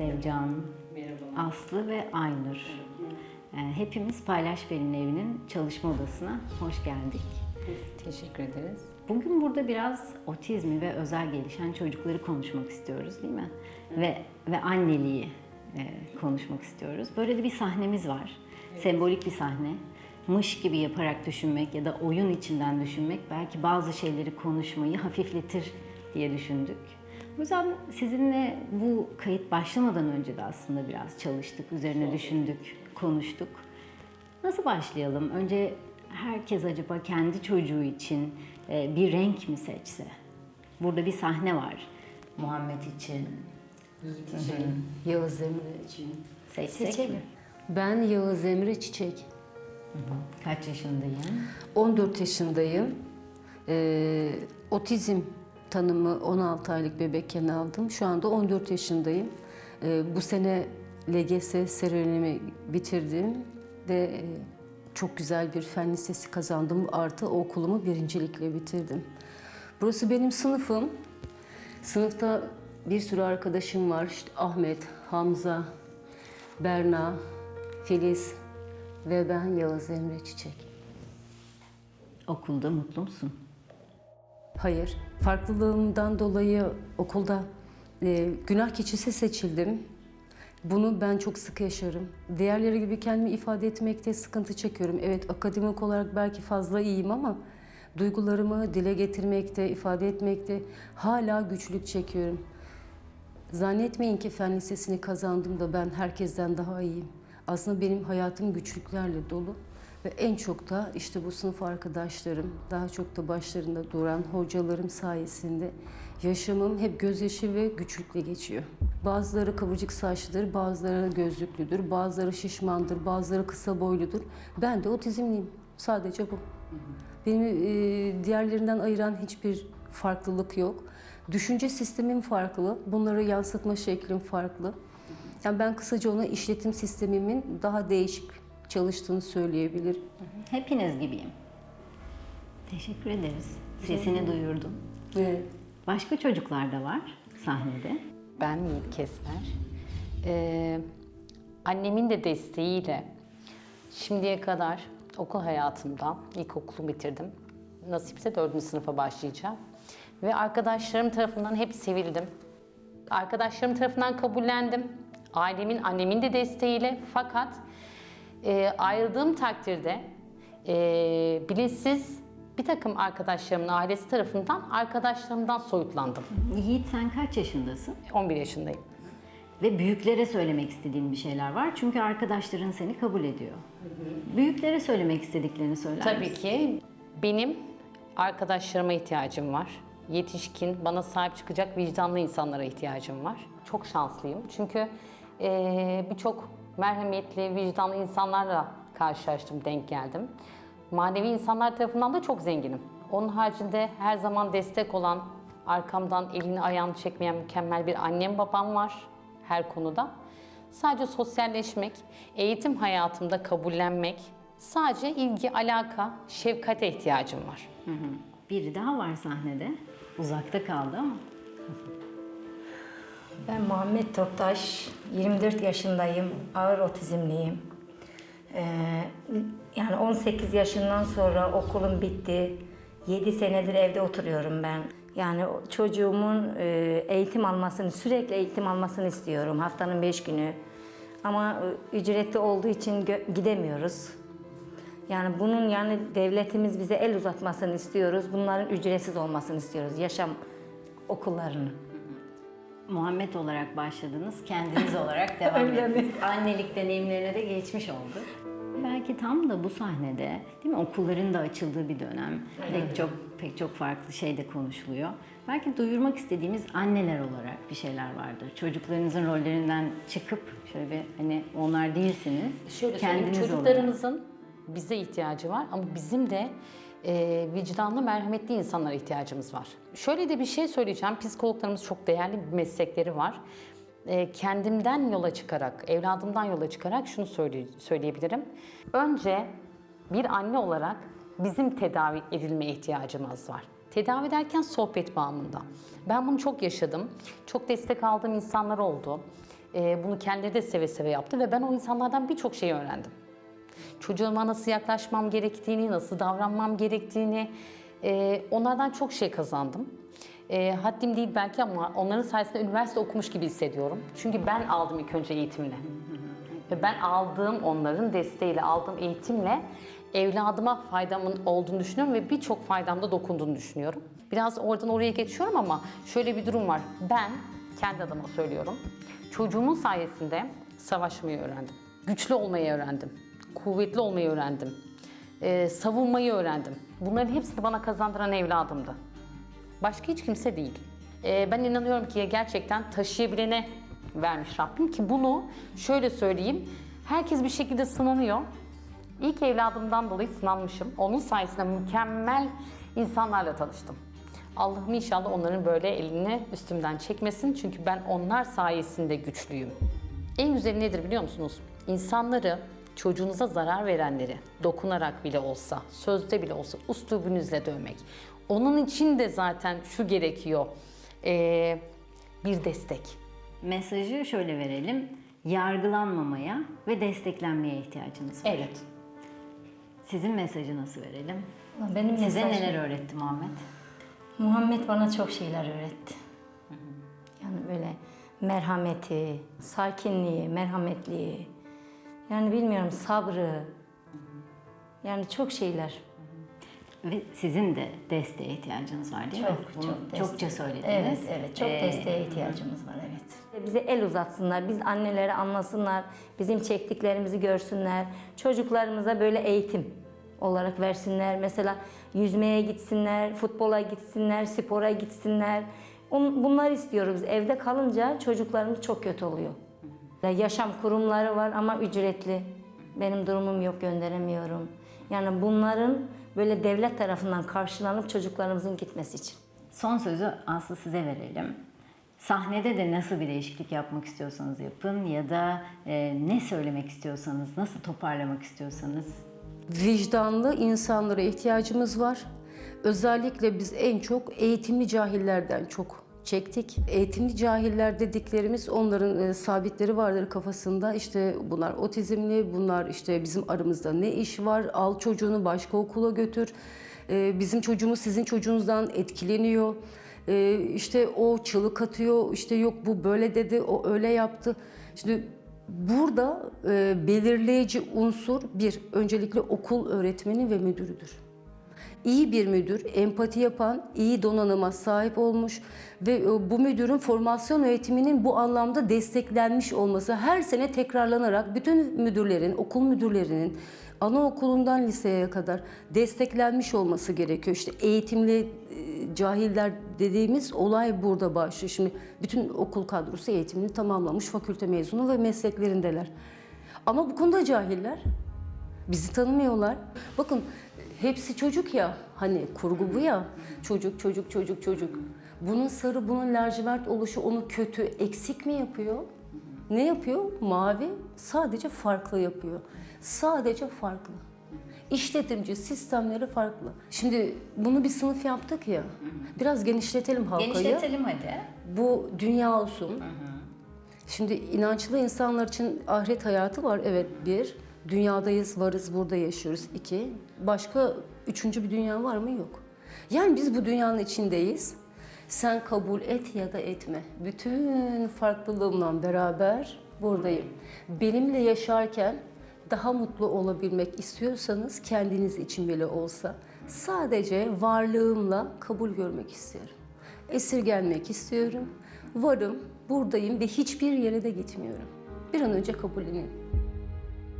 Sevcan, Merhaba. Aslı ve Aynur. Ee, Hepimiz Paylaş Benimle Evi'nin çalışma odasına hoş geldik. Teşekkür ederiz. Bugün burada biraz otizmi ve özel gelişen çocukları konuşmak istiyoruz değil mi? Ve ve anneliği e, konuşmak istiyoruz. Böyle de bir sahnemiz var. Sembolik bir sahne. Mış gibi yaparak düşünmek ya da oyun içinden düşünmek belki bazı şeyleri konuşmayı hafifletir diye düşündük. O yüzden sizinle bu kayıt başlamadan önce de aslında biraz çalıştık, üzerine düşündük, konuştuk. Nasıl başlayalım? Önce herkes acaba kendi çocuğu için e, bir renk mi seçse? Burada bir sahne var. Muhammed için Yiğit için, Yağız Emre için. seçsek mi? Seçelim. Ben Yağız Emre Çiçek. Kaç yaşındayım? 14 yaşındayım. Ee, otizm tanımı 16 aylık bebekken aldım. Şu anda 14 yaşındayım. Ee, bu sene LGS serüvenimi bitirdim ve e, çok güzel bir fen lisesi kazandım. Artı okulumu birincilikle bitirdim. Burası benim sınıfım. Sınıfta bir sürü arkadaşım var. İşte Ahmet, Hamza, Berna, Filiz ve ben Yağız Emre Çiçek. Okulda mutlu musun? Hayır. Farklılığımdan dolayı okulda e, günah keçisi seçildim. Bunu ben çok sık yaşarım. Diğerleri gibi kendimi ifade etmekte sıkıntı çekiyorum. Evet akademik olarak belki fazla iyiyim ama duygularımı dile getirmekte, ifade etmekte hala güçlük çekiyorum. Zannetmeyin ki fen lisesini kazandım da ben herkesten daha iyiyim. Aslında benim hayatım güçlüklerle dolu ve en çok da işte bu sınıf arkadaşlarım, daha çok da başlarında duran hocalarım sayesinde yaşamım hep gözyaşı ve güçlükle geçiyor. Bazıları kıvırcık saçlıdır, bazıları gözlüklüdür, bazıları şişmandır, bazıları kısa boyludur. Ben de otizmliyim. Sadece bu. Beni e, diğerlerinden ayıran hiçbir farklılık yok. Düşünce sistemim farklı, bunları yansıtma şeklim farklı. Yani ben kısaca ona işletim sistemimin daha değişik çalıştığını söyleyebilirim. Hepiniz gibiyim. Teşekkür ederiz. Sesini duyurdum. Evet. Başka çocuklar da var sahnede. Ben Yiğit Kesler. Ee, annemin de desteğiyle şimdiye kadar okul hayatımda ilkokulu bitirdim. Nasipse dördüncü sınıfa başlayacağım. Ve arkadaşlarım tarafından hep sevildim. Arkadaşlarım tarafından kabullendim. Ailemin, annemin de desteğiyle. Fakat e, ayrıldığım takdirde e, bilinçsiz bir takım arkadaşlarımın ailesi tarafından arkadaşlarımdan soyutlandım. Yiğit sen kaç yaşındasın? 11 yaşındayım. Ve büyüklere söylemek istediğin bir şeyler var. Çünkü arkadaşların seni kabul ediyor. Büyüklere söylemek istediklerini söyler Tabii misin? ki benim arkadaşlarıma ihtiyacım var. Yetişkin, bana sahip çıkacak vicdanlı insanlara ihtiyacım var. Çok şanslıyım çünkü eee, birçok merhametli, vicdanlı insanlarla karşılaştım, denk geldim. Manevi insanlar tarafından da çok zenginim. Onun haricinde her zaman destek olan, arkamdan elini ayağını çekmeyen mükemmel bir annem babam var her konuda. Sadece sosyalleşmek, eğitim hayatımda kabullenmek, sadece ilgi, alaka, şefkate ihtiyacım var. Hı hı. Biri daha var sahnede. Uzakta kaldı ama. Ben Muhammed Toktaş, 24 yaşındayım, ağır otizmliyim. Ee, yani 18 yaşından sonra okulum bitti. 7 senedir evde oturuyorum ben. Yani çocuğumun e, eğitim almasını, sürekli eğitim almasını istiyorum haftanın 5 günü. Ama e, ücretli olduğu için gidemiyoruz. Yani bunun yani devletimiz bize el uzatmasını istiyoruz. Bunların ücretsiz olmasını istiyoruz yaşam okullarının. Muhammed olarak başladınız, kendiniz olarak devam ettiniz. Annelik deneyimlerine de geçmiş olduk. Belki tam da bu sahnede, değil mi? Okulların da açıldığı bir dönem. Pek çok pek çok farklı şey de konuşuluyor. Belki duyurmak istediğimiz anneler olarak bir şeyler vardır. Çocuklarınızın rollerinden çıkıp şöyle bir hani onlar değilsiniz. Şöyle söyleyeyim, kendiniz olarak. çocuklarımızın bize ihtiyacı var ama bizim de e, vicdanlı, merhametli insanlara ihtiyacımız var. Şöyle de bir şey söyleyeceğim, psikologlarımız çok değerli bir meslekleri var. E, kendimden yola çıkarak, evladımdan yola çıkarak şunu söyle, söyleyebilirim. Önce bir anne olarak bizim tedavi edilmeye ihtiyacımız var. Tedavi ederken sohbet bağımında. Ben bunu çok yaşadım. Çok destek aldığım insanlar oldu. Ee, bunu kendileri de seve seve yaptı ve ben o insanlardan birçok şey öğrendim. Çocuğuma nasıl yaklaşmam gerektiğini, nasıl davranmam gerektiğini, e, onlardan çok şey kazandım. E, haddim değil belki ama onların sayesinde üniversite okumuş gibi hissediyorum. Çünkü ben aldım ilk önce eğitimle. Ve ben aldığım onların desteğiyle aldığım eğitimle evladıma faydamın olduğunu düşünüyorum ve birçok faydamda dokunduğunu düşünüyorum. Biraz oradan oraya geçiyorum ama şöyle bir durum var. Ben kendi adıma söylüyorum. Çocuğumun sayesinde savaşmayı öğrendim. Güçlü olmayı öğrendim. Kuvvetli olmayı öğrendim. Ee, savunmayı öğrendim. Bunların hepsini bana kazandıran evladımdı. Başka hiç kimse değil. Ee, ben inanıyorum ki gerçekten taşıyabilene vermiş Rabbim ki bunu şöyle söyleyeyim. Herkes bir şekilde sınanıyor. İlk evladımdan dolayı sınanmışım. Onun sayesinde mükemmel insanlarla tanıştım. Allah'ım inşallah onların böyle elini üstümden çekmesin. Çünkü ben onlar sayesinde güçlüyüm. En güzeli nedir biliyor musunuz? İnsanları, çocuğunuza zarar verenleri dokunarak bile olsa, sözde bile olsa üslubunuzla dövmek. Onun için de zaten şu gerekiyor. ee, bir destek. Mesajı şöyle verelim. Yargılanmamaya ve desteklenmeye ihtiyacınız var. Evet. Sizin mesajı nasıl verelim? Benim Size mesajım- neler öğretti Muhammed? Muhammed bana çok şeyler öğretti. Yani böyle merhameti, sakinliği, merhametliği. Yani bilmiyorum sabrı. Yani çok şeyler. Ve sizin de desteğe ihtiyacınız var değil mi? Çok Bunu çok çokça söylediniz. Evet evet çok Ee, desteğe ihtiyacımız var evet. Bize el uzatsınlar, biz annelere anlasınlar, bizim çektiklerimizi görsünler. Çocuklarımıza böyle eğitim olarak versinler. Mesela yüzmeye gitsinler, futbola gitsinler, spora gitsinler. On- Bunlar istiyoruz. Evde kalınca çocuklarımız çok kötü oluyor. Yaşam kurumları var ama ücretli. Benim durumum yok gönderemiyorum. Yani bunların böyle devlet tarafından karşılanıp çocuklarımızın gitmesi için. Son sözü Aslı size verelim. Sahnede de nasıl bir değişiklik yapmak istiyorsanız yapın ya da e, ne söylemek istiyorsanız, nasıl toparlamak istiyorsanız Vicdanlı insanlara ihtiyacımız var. Özellikle biz en çok eğitimli cahillerden çok çektik. Eğitimli cahiller dediklerimiz onların e, sabitleri vardır kafasında. İşte bunlar otizmli, bunlar işte bizim aramızda ne iş var, al çocuğunu başka okula götür. E, bizim çocuğumuz sizin çocuğunuzdan etkileniyor. E, işte o çığlık atıyor, işte yok bu böyle dedi, o öyle yaptı. Şimdi Burada e, belirleyici unsur bir, öncelikle okul öğretmeni ve müdürüdür. İyi bir müdür, empati yapan, iyi donanıma sahip olmuş ve e, bu müdürün formasyon eğitiminin bu anlamda desteklenmiş olması her sene tekrarlanarak bütün müdürlerin, okul müdürlerinin anaokulundan liseye kadar desteklenmiş olması gerekiyor. İşte eğitimli e, cahiller dediğimiz olay burada başlıyor. Şimdi bütün okul kadrosu eğitimini tamamlamış, fakülte mezunu ve mesleklerindeler. Ama bu konuda cahiller. Bizi tanımıyorlar. Bakın hepsi çocuk ya. Hani kurgu bu ya. Çocuk, çocuk, çocuk, çocuk. Bunun sarı, bunun lacivert oluşu onu kötü, eksik mi yapıyor? Ne yapıyor? Mavi sadece farklı yapıyor. Sadece farklı. İşletimci sistemleri farklı. Şimdi bunu bir sınıf yaptık ya. Biraz genişletelim halkayı. genişletelim hadi. Bu dünya olsun. Şimdi inançlı insanlar için ahiret hayatı var. Evet bir. Dünyadayız, varız, burada yaşıyoruz. İki. Başka üçüncü bir dünya var mı? Yok. Yani biz bu dünyanın içindeyiz. Sen kabul et ya da etme. Bütün farklılığımla beraber buradayım. Benimle yaşarken daha mutlu olabilmek istiyorsanız kendiniz için bile olsa sadece varlığımla kabul görmek istiyorum. Esirgenmek istiyorum. Varım, buradayım ve hiçbir yere de gitmiyorum. Bir an önce kabullenin.